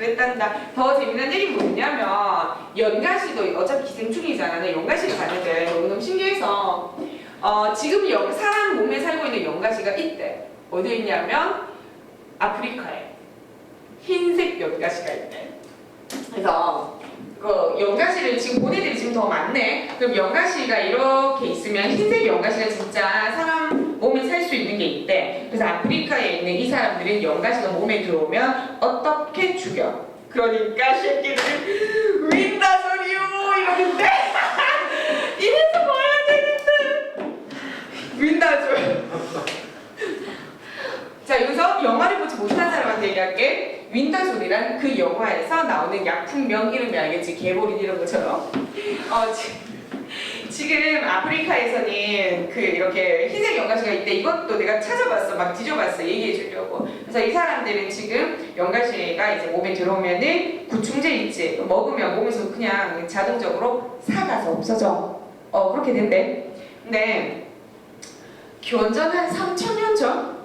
그랬단다. 더 재밌는 얘기 뭐냐면 연가시도 어차피 기생충이잖아. 나 연가시를 봤는데 너무너무 신기해서 어, 지금 연, 사람 몸에 살고 있는 연가시가 있대. 어디에 있냐면 아프리카에 흰색 연가시가 있대. 그래서 그 연가시를 지금 보내들이 지금 더 많네. 그럼 연가시가 이렇게 있으면 흰색 연가시가 진짜 사람 몸에 살 수 있는 게 있대. 그래서 아프리카에 있는 이 사람들은 연가시가 몸에 들어오면 어떻게 죽여? 그러니까 새끼들 윈다소리요 이러는데 이래서 봐야 되는데 윈다소. 자 여기서 영화를 보지 못한 사람한테 얘기할게. 윈다솔이란 그 영화에서 나오는 약품명 이름이 알겠지? 개보린 이런 것처럼. 어, 지, 지금 아프리카에서는 그 이렇게 흰색 연가시가 있대. 이것도 내가 찾아봤어. 막 뒤져봤어. 얘기해 주려고. 그래서 이 사람들은 지금 연가시가 이제 몸에 들어오면은 구충제 있지. 먹으면 몸에서 그냥 자동적으로 사가서 없어져. 어, 그렇게 된대. 근데 기원전 한 3천년 전?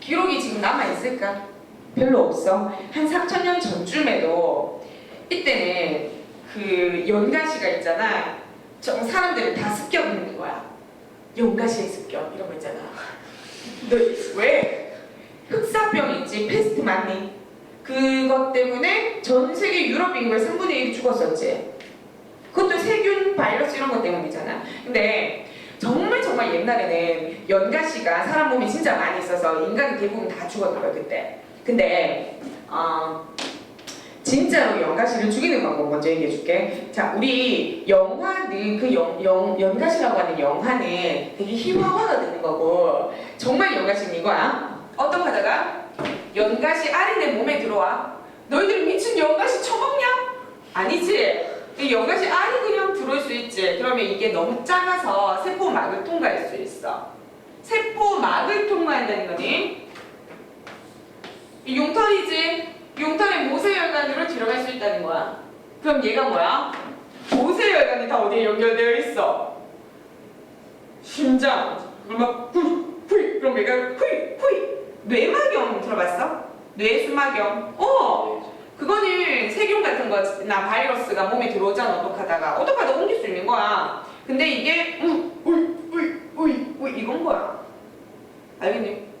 기록이 지금 남아있을까? 별로 없어. 한 3천년 전쯤에도 이때는 그 연가시가 있잖아. 정 사람들을 다 습격 있는 거야. 연가시의 습격 이런 거 있잖아. 너 왜? 흑사병 있지? 페스트 많니? 그것 때문에 전 세계 유럽 인구의 3분의 1이 죽었었지. 그것도 세균 바이러스 이런 것 때문이잖아. 근데 정말 정말 옛날에는 연가시가 사람 몸에 진짜 많이 있어서 인간이 대부분 다 죽었어요 그때. 근데 어, 진짜로 연가시를 죽이는 방법 먼저 얘기해 줄게. 자, 우리 영화는 그 영, 영, 연가시라고 하는 영화는 되게 희화화가 되는 거고 정말 연가시는 이거야. 어떤 하다가 연가시 알이 내 몸에 들어와. 너희들 미친 연가시 처먹냐? 아니지. 이 연가시 알이 그냥 들어올 수 있지. 그러면 이게 너무 작아서 세포막을 통과할 수 있어. 세포막을 통과한다는 거니 이 용털이지. 용털의 모세혈관으로 들어갈 수 있다는 거야. 그럼 얘가 뭐야? 모세혈관이 다 어디에 연결되어 있어? 심장. 그러면 후, 후. 그럼 얘가 후, 후. 뇌막염 들어봤어? 뇌수막염. 어. 그거는 세균 같은 거나 바이러스가 몸에 들어오잖아 어떡하다가 어떡하다 옮길 수 있는 거야 근데 이게 우, 우, 우, 우, 우 이건 거야 알겠니?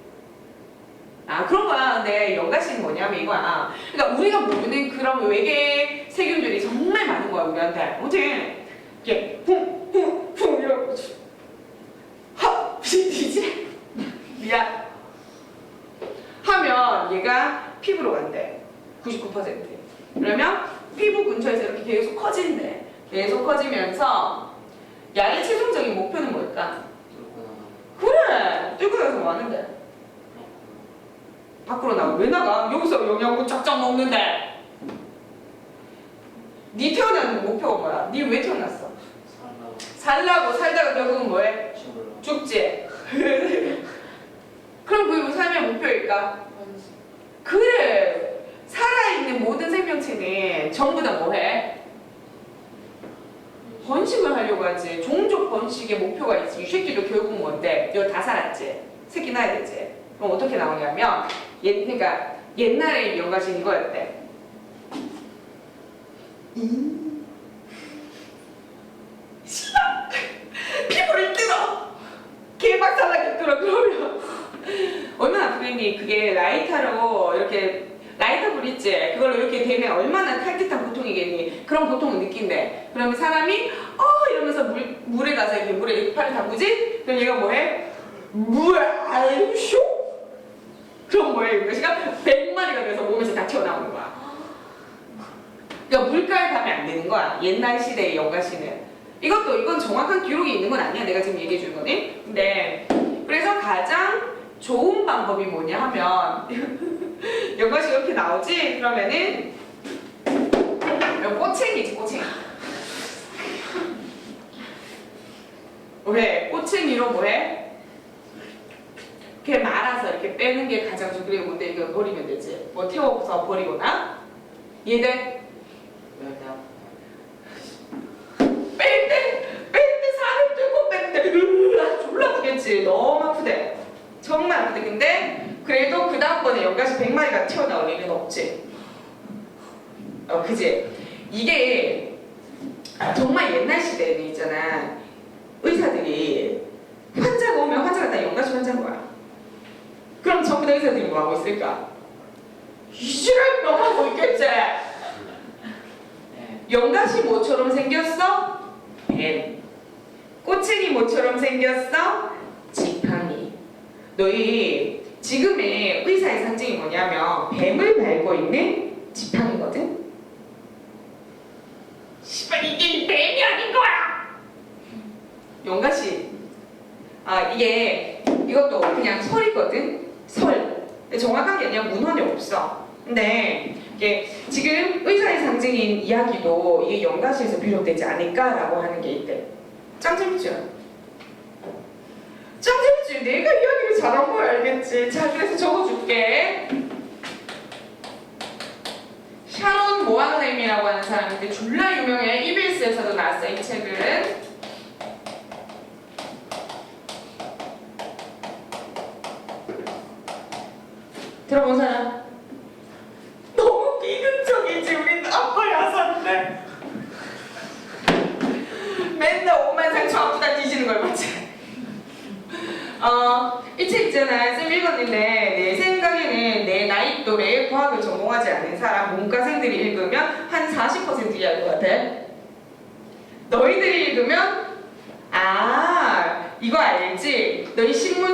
아 그런 거야. 근데 연가시는 뭐냐면 이거야. 그러니까 우리가 모르는 그런 외계 세균들이 정말 많은 거야 우리한테. 아무튼 이게 쿵쿵쿵 이러고. 하 이지? 미안. 하면 얘가 피부로 간대. 99% 그러면 피부 근처에서 이렇게 계속 커진대. 계속 커지면서 야의 최종적인 목표는 뭘까? 그래. 뚫고 나서 뭐 하는데? 밖으로 나가 왜 나가? 여기서 영양분 쫙쫙 먹는데 네 태어나는 목표가 뭐야? 네 왜 태어났어? 살라고 살다가 결국은 뭐해? 죽지? 그럼 그게 우리 삶의 목표일까? 그래 살아있는 모든 생명체는 전부 다 뭐해? 번식을 하려고 하지 종족 번식의 목표가 있지 이 새끼도 결국 뭔데? 이거 다 살았지? 새끼 낳아야 되지? 그럼 어떻게 나오냐면 옛, 그러니까 옛날에 연가신 이거였대 씨발! 피부를 뜯어! 개박살나게 뜯어 그러면 얼마나 아프겠니? 그게 라이터로 이렇게 라이터 불 있지? 그걸로 이렇게 되면 얼마나 칼뜻한 고통이겠니? 그런 고통을 느낀대. 그러면 사람이 어 이러면서 물, 물에 가서 이렇게 물에 이렇게 팔을 담그지? 그럼 얘가 뭐해? 무알 쇼? 그럼 뭐해? 이것이가 100마리가 돼서 몸에서 다 튀어나오는 거야. 그러니까 물가에 가면 안 되는 거야. 옛날 시대의 연가시는. 이것도 이건 정확한 기록이 있는 건 아니야. 내가 지금 얘기해 주는 거니. 근데 그래서 가장 좋은 방법이 뭐냐 하면 연가시 이렇게 나오지? 그러면은 이거 꼬챙이지 꼬챙이. 왜? 꼬챙이로 뭐해? 이렇게 말아서 이렇게 빼는 게 가장 좋 그리고 뭔데 이거 버리면 되지. 뭐 태워서 버리거나 얘들 뺄 때, 뺄때 살을 뚫고 뺐는데 으아 졸라 아프겠지 너무 아프대 정말 아프대 근데 그래도 그 다음번에 연가시 100마리가 튀어나올 일은 없지 어, 그지? 이게 정말 옛날 시대에는 있잖아. 의사들이 환자가 오면 환자가 다 영가시 환자인 거야. 그럼 전부 다 의사들이 뭐 하고 있을까? 이지랄 명하고 있겠지? 영가시 모처럼 생겼어? 뱀. 꼬챙이 모처럼 생겼어? 지팡이. 너희 지금의 의사의 상징이 뭐냐면 뱀을 밟고 있는 지팡이거든? 씨발 이게 뱀이 아닌 거야! 용가씨 아 이게 이것도 그냥 설이거든? 설 정확한 게 아니라 문헌이 없어 근데 이게 지금 의사의 상징인 이야기도 이게 영가시에서 비롯되지 않을까라고 하는 게 있대 짱 재밌죠? 짱 재밌지? 내가 이야기를 잘한 거야 알겠지? 자 그래서 적어줄게 샤론 모아노님이라고 하는 사람인데 졸라 유명해 EBS에서도 나왔어 이 책은 들어본 사람? 너무 비극적이지 우린 아빠 야사인데 맨날 오만 상처 아프다 뒤지는 걸 봤지 어, 이 책 있잖아. 쌤 읽었는데 내 생각에는 내 나이 또래 과학을 전공하지 않은 사람 문과생들이 읽으면 한 40% 이해할 것 같아. 너희들이 읽으면 아 이거 알지? 너희 신문